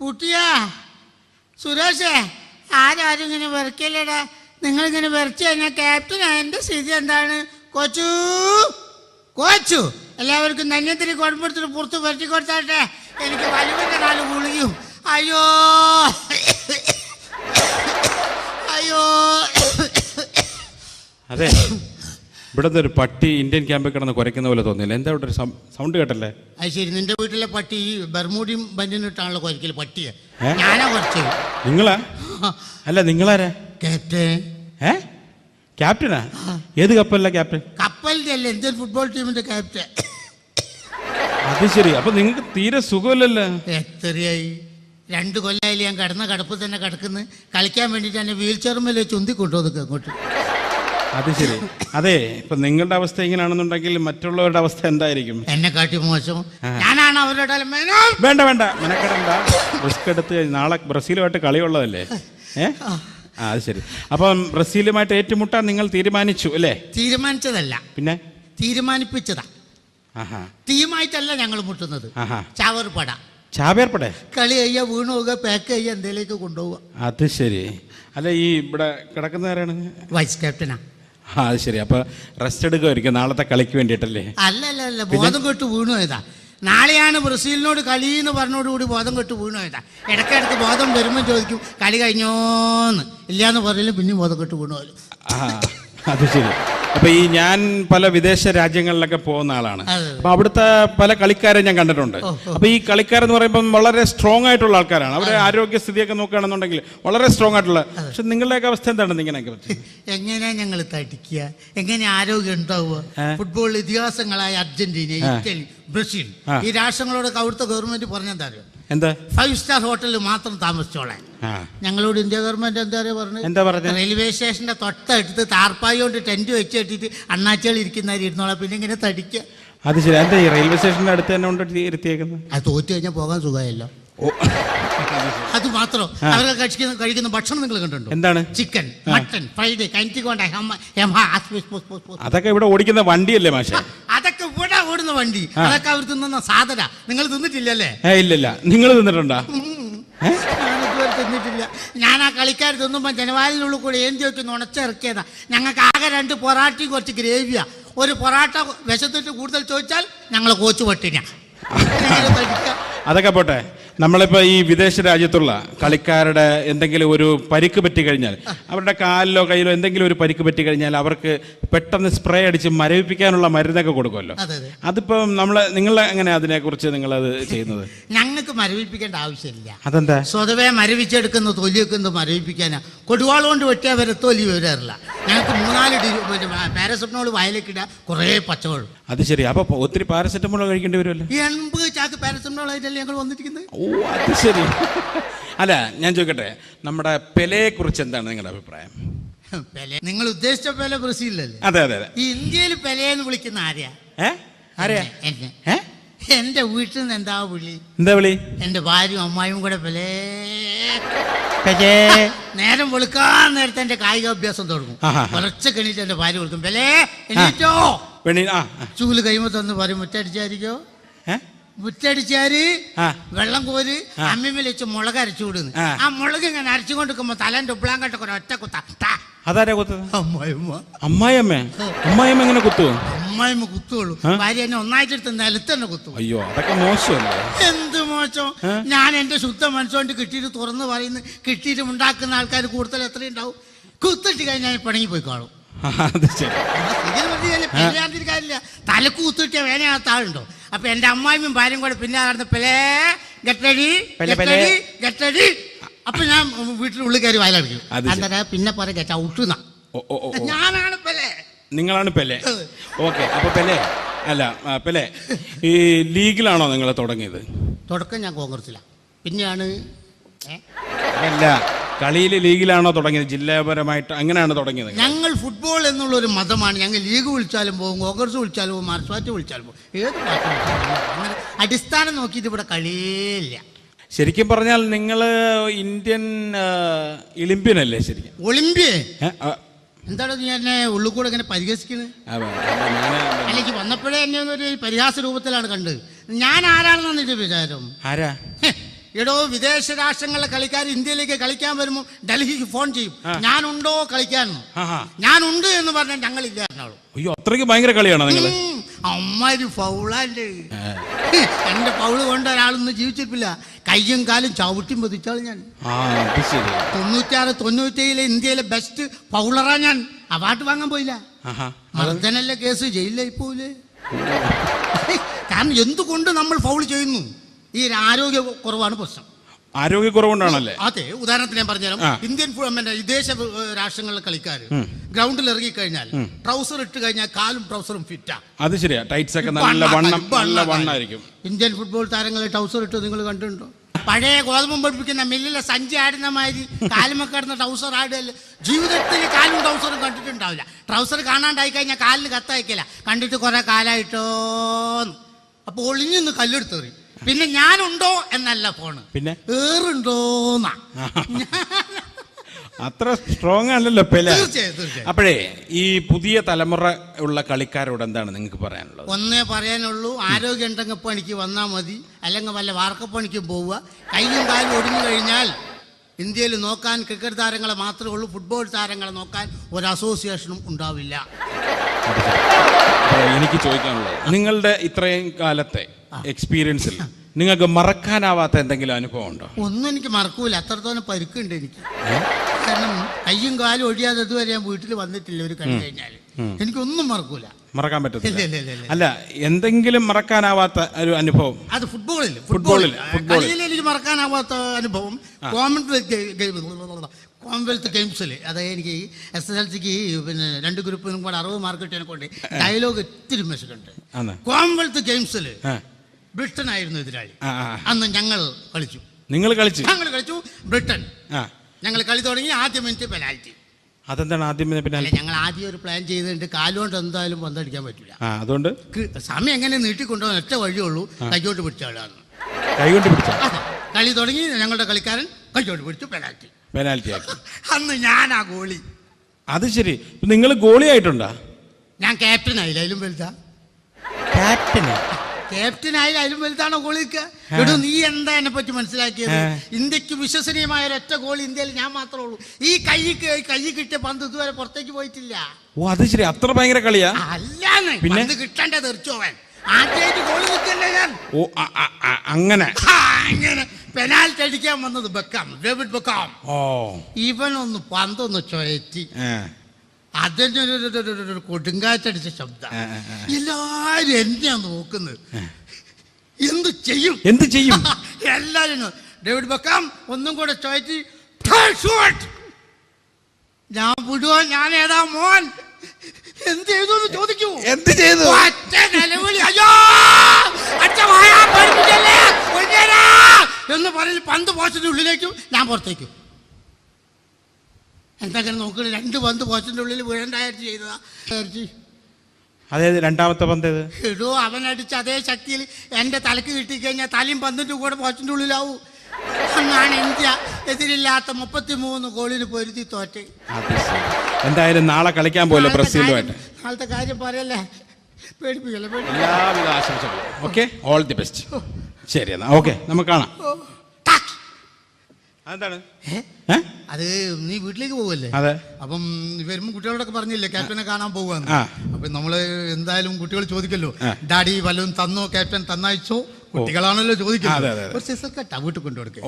കുട്ടിയാ സുരേഷേ ആരാരും ഇങ്ങനെ വെറുക്കില്ലടാ നിങ്ങളിങ്ങനെ വെറുച്ച് കഴിഞ്ഞാൽ ക്യാപ്റ്റൻ എന്റെ സ്ഥിതി എന്താണ്? കൊച്ചു കൊച്ചു. എല്ലാവർക്കും ധന്യത്തിന് കുഴപ്പമെടുത്തിട്ട് പുറത്ത് വരട്ടി കൊടുത്താട്ടെ. എനിക്ക് വലിയ നാല് ഗുളിയും അയ്യോ. അയ്യോ. അതെ. ഇവിടുത്തെ ഒരു പട്ടി ഇന്ത്യൻ ക്യാമ്പിൽ കിടന്ന് കുരയ്ക്കുന്ന പോലെ തോന്നിയില്ല. എന്താ ഇവിടെ ഒരു സൗണ്ട് കേട്ടല്ലേ? അത് ശരി നിന്റെ വീട്ടിലെ പട്ടി ഈ ബർമൂടിയും ബന്ധിനിട്ടാണല്ലോ കുറയ്ക്കൽ പട്ടിയെ? ഞാനാ കുറച്ച്. നിങ്ങളാ? അല്ല നിങ്ങളാരാ? ക്യാപ്റ്റൻ. ഏ? ക്യാപ്റ്റനാ? ഏത് കപ്പല്ല ക്യാപ്റ്റൻ? കപ്പലിന്റെ അല്ലേ ഇന്ത്യൻ ഫുട്ബോൾ ടീമിന്റെ ക്യാപ്റ്റൻ. അത് ശരി. അപ്പൊ നിങ്ങൾക്ക് തീരെ സുഖമില്ലല്ലോ? എത്രയായി? രണ്ട് കൊല്ലായി ഞാൻ കിടന്ന കടപ്പ് തന്നെ കിടക്കുന്നു. കളിക്കാൻ വേണ്ടിയിട്ട് എന്നെ വീൽ ചെയർമേലെ ചുന്തി കൊണ്ടുവന്നു അങ്ങോട്ട്. അത് ശരി. അതെ ഇപ്പൊ നിങ്ങളുടെ അവസ്ഥ ഇങ്ങനെയാണെന്നുണ്ടെങ്കിൽ മറ്റുള്ളവരുടെ അവസ്ഥ എന്തായിരിക്കും? എന്നെ കാട്ടി മോശം. ഞാനാണ് അവരുടെ വേണ്ട വേണ്ട. മെനക്കെടണ്ട. റിസ്ക് എടുത്ത് നാളെ ബ്രസീലുമായിട്ട് കളിയുള്ളതല്ലേ? ഏ? ആ. അത് ശരി. അപ്പം ബ്രസീലുമായിട്ട് ഏറ്റുമുട്ടാൻ നിങ്ങൾ തീരുമാനിച്ചു അല്ലേ? തീരുമാനിച്ചതല്ല. പിന്നെ? തീരുമാനിപ്പിച്ചതാ. ടീമായിട്ടല്ല ഞങ്ങൾ മുട്ടുന്നത്. ചാവർപട ചാവർപ്പട. ചാവേർപ്പടെ? കളി കഴിയ വീണു പോവുക പാക്ക് ചെയ്യുക എന്തേലേക്ക് കൊണ്ടുപോവുക. അത് ശരി. അല്ല ഈ ഇവിടെ കിടക്കുന്ന ആരാണ്? വൈസ് ക്യാപ്റ്റനാ അത് ശരി. അപ്പൊ റെസ്റ്റ് എടുക്കുമായിരിക്കും നാളത്തെ കളിക്ക് വേണ്ടിട്ടല്ലേ അല്ല അല്ല അല്ല ബോധം കെട്ട് വീണു പോയതാ. നാളെയാണ് ബ്രസീലിനോട് കളി എന്ന് പറഞ്ഞോടുകൂടി ബോധം കെട്ട് വീണു പോയതാ. ഇടയ്ക്കിടയ്ക്ക് ബോധം വരുമ്പോൾ ചോദിക്കും കളി കഴിഞ്ഞോന്ന്? ഇല്ലാന്ന് പറഞ്ഞാലും പിന്നെയും ബോധം കെട്ട് വീണു പോലും ആ അത് ശരി. അപ്പൊ ഈ ഞാൻ പല വിദേശ രാജ്യങ്ങളിലൊക്കെ പോകുന്ന ആളാണ്. അപ്പൊ അവിടുത്തെ പല കളിക്കാരെ ഞാൻ കണ്ടിട്ടുണ്ട്. അപ്പൊ ഈ കളിക്കാരെന്ന് പറയുമ്പോൾ വളരെ സ്ട്രോങ് ആയിട്ടുള്ള ആൾക്കാരാണ്. അവരുടെ ആരോഗ്യസ്ഥിതിയൊക്കെ നോക്കുകയാണെന്നുണ്ടെങ്കിൽ വളരെ സ്ട്രോങ് ആയിട്ടുള്ള പക്ഷെ നിങ്ങളുടെയൊക്കെ അവസ്ഥ എന്താണ് ഇങ്ങനെയൊക്കെ എങ്ങനെയാ ഞങ്ങൾ തടിക്കുക? എങ്ങനെ ആരോഗ്യം ഉണ്ടാവുക? ഫുട്ബോൾ ഇതിഹാസങ്ങളായ അർജന്റീന ഇറ്റലി ബ്രസീൽ ഈ രാഷ്ട്രങ്ങളോടൊക്കെ അവിടുത്തെ ഗവൺമെന്റ് പറഞ്ഞെന്താ അറിയോ? എന്താ? ഫൈവ് സ്റ്റാർ ഹോട്ടലിൽ മാത്രം താമസിച്ചോളാൻ. ഞങ്ങളോട് ഇന്ത്യ ഗവൺമെന്റ് എന്താ പറയുക പറഞ്ഞത്? എന്താ പറഞ്ഞത്? റെയിൽവേ സ്റ്റേഷന്റെ തൊട്ടടുത്ത് താർപ്പായി കൊണ്ട് ടെന്റ് വെച്ച് കെട്ടിട്ട് അണ്ണാച്ചികൾ ഇരിക്കുന്നവർ ഇരുന്നോളാം. പിന്നെ ഇങ്ങനെ തടിക്കുക അത് ശരി. എന്താ ഈ റെയിൽവേ സ്റ്റേഷന്റെ അടുത്ത് തന്നെ കൊണ്ട് ഇരുത്തിയേക്കുന്നത്? അത് തോറ്റു കഴിഞ്ഞാൽ പോകാൻ സുഖമായല്ലോ. അത് മാത്രം. അവരൊക്കെ കഴിക്കുന്ന കഴിക്കുന്ന ഭക്ഷണം നിങ്ങൾ കണ്ടിട്ടുണ്ടോ? എന്താണ്? ചിക്കൻ മട്ടൺ ഫ്രൈഡ് കഞ്ചിക്കൊണ്ട അതൊക്കെ ഇവിടെ ഓടിക്കുന്ന വണ്ടിയല്ലേ മാഷേ? ഓടുന്ന വണ്ടി. അതൊക്കെ അവർ തിന്നുന്ന സാധന. നിങ്ങൾ തിന്നിട്ടില്ലല്ലേ? ഇല്ലല്ല. നിങ്ങൾ തിന്നിട്ടുണ്ടോ? തിന്നിട്ടില്ല. ഞാൻ ആ കളിക്കാർ തിന്നുമ്പോൾ ജനവാലിനുള്ളിൽ കൂടെ ഏന്തി വെച്ച് നുണച്ചിറക്കിയതാ ഞങ്ങൾക്ക് ആകെ രണ്ട് പൊറാട്ടയും കുറച്ച് ഗ്രേവിയ. ഒരു പൊറാട്ട വിശത്തിട്ട് കൂടുതൽ ചോദിച്ചാൽ ഞങ്ങൾ കോച്ച് പട്ടിന അതൊക്കെ പോട്ടെ. നമ്മളിപ്പോൾ ഈ വിദേശ രാജ്യത്തുള്ള കളിക്കാരുടെ എന്തെങ്കിലും ഒരു പരിക്ക് പറ്റി കഴിഞ്ഞാൽ അവരുടെ കാലിലോ കയ്യിലോ എന്തെങ്കിലും ഒരു പരിക്ക് പറ്റി കഴിഞ്ഞാൽ അവർക്ക് പെട്ടെന്ന് സ്പ്രേ അടിച്ച് മരവിപ്പിക്കാനുള്ള മരുന്നൊക്കെ കൊടുക്കുമല്ലോ. അതെ അതെ. അതിപ്പം നമ്മൾ നിങ്ങൾ എങ്ങനെ അതിനെക്കുറിച്ച് നിങ്ങൾ അത് ചെയ്യുന്നത്? ഞങ്ങൾക്ക് മരവിപ്പിക്കേണ്ട ആവശ്യമില്ല. അതെന്താ? സ്വതവേ മരവിച്ചെടുക്കുന്ന തൊലിയൊക്കെ എന്ത് മരവിപ്പിക്കാനാ. കൊടുവാൾ കൊണ്ട് വെട്ടിയാൽ വരെ തൊലി വരാറില്ല ഞങ്ങൾക്ക് മൂന്നാൽ പാരസെറ്റമോൾ വയലേക്കിടുക കുറേ പച്ചവെള്ളം. അത് ശരി. അപ്പൊ ഒത്തിരി പാരസെറ്റമോൾ കഴിക്കേണ്ടി വരുമല്ലോ. എൺപത് ചാക്ക് പാരസെറ്റമോൾ ആയിട്ടല്ലേ ഞങ്ങൾ വന്നിരിക്കുന്നത് ഓ അത് ശരി. അല്ല ഞാൻ ചോദിക്കട്ടെ നമ്മുടെ പെലയെ കുറിച്ച് എന്താണ് നിങ്ങളുടെ അഭിപ്രായം? പെലെ നിങ്ങൾ ഉദ്ദേശിച്ച പെലെ ബ്രസീലിലല്ലേ അതെ അതെ അതെ. ഈ ഇന്ത്യയിൽ പെലെന്ന് വിളിക്കുന്ന ആരെയാ ആരെയാ എന്നെ എന്റെ വീട്ടിൽ നിന്ന് എന്താ വിളി? എന്താ വിളി? എന്റെ ഭാര്യയും അമ്മായും കൂടെ പെലേ. പെലേ നേരം വെളുക്കാൻ നേരത്തെ എന്റെ കായികാഭ്യാസം തുടങ്ങും. കുറച്ച് കഴിഞ്ഞിട്ട് എന്റെ ഭാര്യ വിളിക്കും പെലേ എണീറ്റോ? ആ ആ. ചൂൽ കൈമ തന്ന് പറയും മുറ്റടിച്ചായിരിക്കോ? മുറ്റടിച്ചാര് വെള്ളം കോരി ആ. അമ്മിമ്മൽ വെച്ച് മുളക് അരച്ചു വിടുന്നു ആ. മുളക് ഇങ്ങനെ അരച്ചു കൊണ്ടിരിക്കുമ്പോ തലന്റെ ഉപ്പിളാങ്കട്ടൊക്കെ ഒറ്റ കുത്ത. അതാരാ കുത്തത്? അമ്മായിമ്മ അമ്മായിമ്മ അമ്മായിയമ്മ എങ്ങനെ കുത്തു അമ്മായിമ്മ കുത്തുള്ളൂ? ഭാര്യ എന്നെ ഒന്നായിട്ടെടുത്ത് നിലത്ത് തന്നെ കുത്തും. അയ്യോ അതൊക്കെ മോശമല്ലേ? എന്ത് മോശം? ഞാൻ എന്റെ ശുദ്ധ മനസ്സുകൊണ്ട് കിട്ടിയിട്ട് തുറന്ന് പറയുന്നു കിട്ടിയിട്ട് ഉണ്ടാക്കുന്ന ആൾക്കാർ കൂടുതൽ എത്രയുണ്ടാവും? കുത്തിട്ട് കഴിഞ്ഞാൽ പണങ്ങി പോയി കാണും. ആ, അത് ശരി. കാര്യമില്ല. തലക്ക് കുത്തിട്ടിയ വേനയാത്ത ആളുണ്ടോ? അപ്പൊ എന്റെ അമ്മായിയും ഭാര്യയും കൂടെ പിന്നെ നടന്ന് പെലേ ഗട്ടടി. ഗട്ടടി ഗട്ടടി അപ്പൊ ഞാൻ വീട്ടിൽ ഉള്ളിൽ കയറി വയലടിക്കും. അത് പിന്നെ പറയാ ഓ ഞാനാണ് പെലേ. നിങ്ങളാണ് പെലെ. ഓക്കെ അപ്പൊ പെലെ അല്ല പെലെ ഈ ലീഗിലാണോ നിങ്ങൾ തുടങ്ങിയത്? തുടക്കം ഞാൻ കോൺഗ്രസിലാണ് പിന്നെയാണ് ഏ? കളിയിൽ ലീഗിലാണോ തുടങ്ങിയത്? ജില്ലാപരമായിട്ട് അങ്ങനെയാണ് തുടങ്ങിയത് ഞങ്ങൾ ഫുട്ബോൾ എന്നുള്ള ഒരു മതമാണ്. ഞങ്ങൾ ലീഗ് വിളിച്ചാലും പോകും കോൺഗ്രസ് വിളിച്ചാലും പോകും മാർച്ച് വിളിച്ചാലും പോകും. ഏത് പാർട്ടി വിളിച്ചാലും പോകും. അങ്ങനെ അടിസ്ഥാനം നോക്കിയിട്ട് ഇവിടെ കളിയില്ല ശരിക്കും പറഞ്ഞാൽ നിങ്ങൾ ഇന്ത്യൻ ഒളിമ്പ്യൻ അല്ലേ ശരിക്കും? ഒളിമ്പ്യേ ഏ? ആ, എന്താണ് നീ എന്നെ ഉള്ളിൽ കൂടെ ഇങ്ങനെ പരിഹസിക്കുന്നത്? ആ, അല്ല, ഞാൻ അല്ലെങ്കിൽ വന്നപ്പോഴേ എന്നെ ഒരു പരിഹാസ രൂപത്തിലാണ് കണ്ടത്. ഞാൻ ആരാണെന്നാണ് നിന്റെ വിചാരം? ആരാ? ഹെ, എടോ വിദേശ രാഷ്ട്രങ്ങളിലെ കളിക്കാർ ഇന്ത്യയിലേക്ക് കളിക്കാൻ വരുമ്പോൾ ഡൽഹിക്ക് ഫോൺ ചെയ്യും ഞാനുണ്ടോ കളിക്കാൻ. ഞാനുണ്ട് എന്ന് പറഞ്ഞാൽ ഞങ്ങൾ ഇല്ലായിരുന്നു അയ്യോ അത്രയ്ക്ക് ഭയങ്കര കളിയാണോ നിങ്ങൾ അമ്മാര് ഫൗളാണ്ട് എന്റെ ഫൗൾ കൊണ്ട് ഒരാളൊന്നും ജീവിച്ചിട്ടില്ല കയ്യും കാലും ചവിട്ടി മതിച്ചാൾ ഞാൻ തൊണ്ണൂറ്റാറ് തൊണ്ണൂറ്റേഴിലെ ഇന്ത്യയിലെ ബെസ്റ്റ് ഫൗളറാ ഞാൻ അവാർഡ് വാങ്ങാൻ പോയില്ല മർദ്ദനല്ല കേസ് ജയിലിലായി പോയില്ലേ കാരണം എന്തുകൊണ്ട് നമ്മൾ ഫൗൾ ചെയ്യുന്നു ഈ ആരോഗ്യ കുറവാണ് പ്രശ്നം. ആരോഗ്യ കുറവുണ്ടാണല്ലേ അതെ ഉദാഹരണത്തിന് ഞാൻ പറഞ്ഞുതരാം. ഇന്ത്യൻ വിദേശ രാഷ്ട്രങ്ങളിലെ കളിക്കാർ ഗ്രൗണ്ടിൽ ഇറങ്ങി കഴിഞ്ഞാൽ ട്രൗസർ ഇട്ട് കഴിഞ്ഞാൽ കാലും ട്രൗസറും ഫിറ്റാ അത് ശരിയാ. ടൈറ്റ്സ് ഒക്കെ നല്ല വണ്ണം നല്ല വണ്ണായിരിക്കും. ഇന്ത്യൻ ഫുട്ബോൾ താരങ്ങൾ ട്രൗസർ ഇട്ട് നിങ്ങൾ കണ്ടിട്ടുണ്ടോ? പഴയ ഗോതമ്പം പഠിപ്പിക്കുന്ന മില്ലിലെ സഞ്ചി ആടുന്ന മാതിരി കാലുമൊക്കെ ആടുന്ന ട്രൗസർ ആടുകയല്ല? ജീവിതത്തിൽ കാലും ട്രൗസറും കണ്ടിട്ടുണ്ടാവില്ല. ട്രൗസർ കാണാണ്ടായി കഴിഞ്ഞാൽ കാലിന് കത്തയക്കില്ല. കണ്ടിട്ട് കുറെ കാലായിട്ടോന്ന്. അപ്പൊ നിന്ന് കല്ലെടുത്തെറി പിന്നെ ഞാനുണ്ടോ എന്നല്ല ഫോണ് പിന്നെ? ഏറുണ്ടോന്നാ. അത്ര സ്ട്രോങ് അല്ലല്ലോ പെല. തീർച്ചയായും തീർച്ചയായും. അപ്പോഴേ ഈ പുതിയ തലമുറ ഉള്ള കളിക്കാരോട് എന്താണ് നിങ്ങൾക്ക് പറയാനുള്ളത്? ഒന്നേ പറയാനുള്ളൂ ആരോഗ്യം ഉണ്ടെങ്കിൽ പണിക്ക് വന്നാൽ മതി. അല്ലെങ്കിൽ വല്ല വാർക്കപ്പണിക്കും പോവുക. കൈയും കാലും ഒടിഞ്ഞു കഴിഞ്ഞാൽ ഇന്ത്യയിൽ നോക്കാൻ ക്രിക്കറ്റ് താരങ്ങളെ മാത്രമേ ഉള്ളൂ ഫുട്ബോൾ താരങ്ങളെ നോക്കാൻ ഒരു അസോസിയേഷനും ഉണ്ടാവില്ല. എനിക്ക് ചോദിക്കാനുള്ളത്. നിങ്ങളുടെ ഇത്രയും കാലത്തെ എക്സ്പീരിയൻസിൽ നിങ്ങൾക്ക് മറക്കാനാവാത്ത എന്തെങ്കിലും അനുഭവം ഉണ്ടോ? ഒന്നും എനിക്ക് മറക്കൂല. അത്രത്തോളം പരുക്കുണ്ട് എനിക്ക്. കാരണം കയ്യും കാലും ഒഴിയാതെ ഇതുവരെ ഞാൻ വീട്ടിൽ വന്നിട്ടില്ല ഒരു കളി കഴിഞ്ഞാൽ എനിക്കൊന്നും മറക്കൂല. മറക്കാൻ പറ്റത്തില്ല. അല്ല എന്തെങ്കിലും മറക്കാനാവാത്ത ഒരു അനുഭവം. അത് ഫുട്ബോളിൽ ഫുട്ബോളിൽ, ഫുട്ബോളിൽ. എനിക്ക് മറക്കാനാവാത്ത അനുഭവം കോമൺവെൽത്ത് കോമൺവെൽത്ത് ഗെയിംസിൽ അതായത് എനിക്ക് എസ് എസ് എൽ സിക്ക് പിന്നെ രണ്ട് ഗ്രൂപ്പിനും കൂടെ അറുപത് മാർക്ക് കിട്ടിയതിനെ കൊണ്ട് ഡയലോഗ് ഒത്തിരി മെസ്സുണ്ട് ആന്ന് കോമൺവെൽത്ത് ഗെയിംസിൽ ബ്രിട്ടൻ ആയിരുന്നു എതിരാളി. അന്ന് ഞങ്ങൾ കളിച്ചു. നിങ്ങൾ കളിച്ചു? ഞങ്ങൾ കളിച്ചു. ബ്രിട്ടൻ. ഞങ്ങൾ കളി തുടങ്ങി ആദ്യ മിനിറ്റ് പെനാൽറ്റി അതെന്താണ് ആദ്യം പിന്നെ അല്ല ഞങ്ങൾ ആദ്യം ഒരു പ്ലാൻ ചെയ്തിട്ട് കാലുകൊണ്ട് എന്തായാലും പന്തടിക്കാൻ പറ്റില്ല ആ അതുകൊണ്ട്? സമയം എങ്ങനെ നീട്ടിക്കൊണ്ടുപോകാൻ ഒറ്റ വഴിയുള്ളൂ. കൈകോട്ട് പിടിച്ചാളാണ് കൈകൊണ്ട് പിടിച്ച കളി തുടങ്ങി ഞങ്ങളുടെ കളിക്കാരൻ കൈകോട്ട് പിടിച്ചു പെനാൽറ്റി പെനാൽറ്റി ആക്കി. അന്ന് ആ ഗോളി. അത് ശരി. നിങ്ങൾ ഗോളി ആയിട്ടുണ്ടാ ഞാൻ ക്യാപ്റ്റൻ ആയില്ല അതിലും വലുതാ. ക്യാപ്റ്റന് ക്യാപ്റ്റൻ ആയാലും അതിലും വലുതാണോ ഗോളിക്ക് എടോ നീ എന്താ എന്നെ പറ്റി മനസ്സിലാക്കിയത്? ഇന്ത്യയ്ക്ക് വിശ്വസനീയമായ ഒരൊറ്റ ഗോൾ ഇന്ത്യയിൽ ഞാൻ മാത്രമേ ഉള്ളൂ. ഈ കൈ കൈ കിട്ടിയ പന്ത് ഇതുവരെ പുറത്തേക്ക് പോയിട്ടില്ല. ഓ അത് ശരി. അത്ര ഭയങ്കര കളിയാ? അല്ലാന്ന്. പിന്നെ? പന്ത് കിട്ടണ്ടേ തെറിച്ചോവൻ ആദ്യമായിട്ട് ഗോൾ നിൽക്കല്ലേ ഞാൻ. ഓ അങ്ങനെ. അങ്ങനെ. പെനാൽറ്റി അടിക്കാൻ വന്നത് ബക്കാം. ഡേവിഡ് ബക്കാം. ഓ. ഇവനൊന്ന് പന്തൊന്ന് ചുഴറ്റി. ഒരു കൊടുങ്കാറ്റടിച്ച ശബ്ദം. എല്ലാരും എന്നെയാ നോക്കുന്നത്? എന്ത് ചെയ്യും? എന്ത് ചെയ്യും? എല്ലാരും ഡേവിഡ് ബക്കാം ഒന്നും കൂടെ ചോദിച്ച് ഞാൻ വിടുവോ ഞാൻ ഏതാ മോൻ? എന്ത് ചെയ്തു എന്ന് ചോദിക്കൂ. എന്ത് ചെയ്തു? നിലവിളി. അയ്യോ! എന്ന് പറഞ്ഞ് പന്ത് പോസ്റ്റിന്റെ ഉള്ളിലേക്കും ഞാൻ പുറത്തേക്കും. എന്തെങ്കിലും നോക്കണ. രണ്ട് പന്ത് പോസ്റ്റിന്റെ ഉള്ളിൽ വീഴണ്ടായിട്ട് ചെയ്തതാ. അതായത് രണ്ടാമത്തെ പന്ത് ഏത്? എടോ അവൻ അടിച്ച അതേ ശക്തിയിൽ എന്റെ തലക്ക് കിട്ടിക്കഴിഞ്ഞാൽ തലയും പന്തിന്റെ കൂടെ പോസ്റ്റിന്റെ ഉള്ളിലാവും. അന്നാണ് ഇന്ത്യ എതിരില്ലാത്ത മുപ്പത്തി മൂന്ന് ഗോളിന് പൊരുത്തി തോറ്റ്. എന്തായാലും നാളെ കളിക്കാൻ പോലെ നാളത്തെ ബ്രസീലുമായിട്ട്. കാര്യം- നാളത്തെ കാര്യം പറയല്ലേ? പേടിപ്പിക്കല്ലേ. എല്ലാവിധ ആശംസകളും. ഓക്കെ ഓൾ ദി ബെസ്റ്റ് ശരി എന്നാ. ഓക്കെ നമുക്ക് കാണാം. അതെന്താണ്? അത് നീ വീട്ടിലേക്ക് പോവല്ലേ? അതെ. അപ്പം വരുമ്പോൾ കുട്ടികളോടൊക്കെ പറഞ്ഞില്ലേ ക്യാപ്റ്റനെ കാണാൻ പോവാന്ന്. അപ്പൊ നമ്മൾ എന്തായാലും കുട്ടികൾ ചോദിക്കല്ലോ. ഡാഡി വല്ലതും തന്നോ ക്യാപ്റ്റൻ തന്നയച്ചോ? കുട്ടികളാണല്ലോ ചോദിക്കുന്നത്. ഒരു സിസർ വീട്ടിൽ കൊണ്ടുകൊടുക്കുക